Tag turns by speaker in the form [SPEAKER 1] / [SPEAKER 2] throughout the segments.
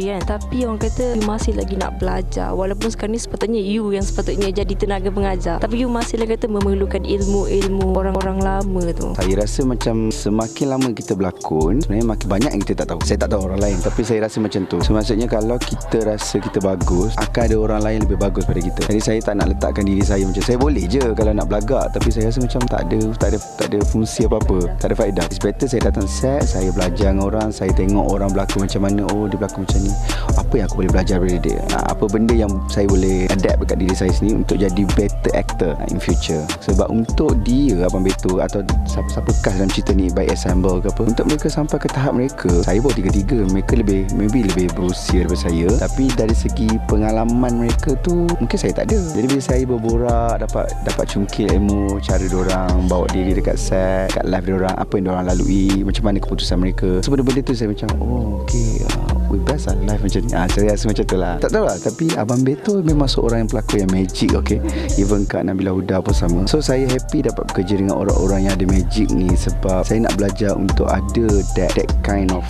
[SPEAKER 1] industri kan. Tapi orang kata You masih lagi nak belajar. Walaupun sekarang ni sepatutnya You yang sepatutnya Jadi tenaga pengajar. Tapi you masih lagi kata Memerlukan ilmu-ilmu Orang-orang lama tu.
[SPEAKER 2] Saya rasa macam semakin lama kita berlakon Sebenarnya makin banyak yang kita tak tahu. Saya tak tahu orang lain Tapi saya rasa macam tu. So maksudnya kalau kita rasa kita bagus Akan ada orang lain lebih bagus pada kita. Jadi saya tak nak letakkan diri saya macam Saya boleh je kalau nak belagak. Tapi saya rasa macam tak ada Tak ada, tak ada fungsi apa-apa. Tak ada faedah. It's better saya datang set Saya belajar dengan orang Saya tengok orang berlakon macam mana Oh dia berlakon macam ni. Apa yang aku boleh belajar dari dia? Apa benda yang saya boleh adapt dekat diri saya sendiri Untuk jadi better actor in future? Sebab untuk dia Abang Beto Atau siapa-siapa cast dalam cerita ni Baik Assemble ke apa Untuk mereka sampai ke tahap mereka Saya baru tiga-tiga. Mereka lebih Maybe lebih berusia daripada saya. Tapi dari segi pengalaman mereka tu Mungkin saya tak ada. Jadi bila saya berborak Dapat dapat cungkil ilmu Cara orang Bawa diri dekat set Kat live orang Apa yang orang lalui Macam mana keputusan mereka. So benda-benda tu saya macam Oh okay uh, We best lah live macam ni. Ah, Saya rasa macam tu lah. Tak tahu lah Tapi Abang Beto memang seorang yang pelakon yang magic okay? Even Kak Nabila Huda pun sama. So saya happy dapat bekerja dengan orang-orang yang ada magic ni Sebab saya nak belajar untuk ada that, that kind of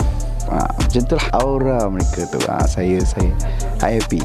[SPEAKER 2] Ah, macam tu lah. Aura mereka tu. Ah, saya saya I happy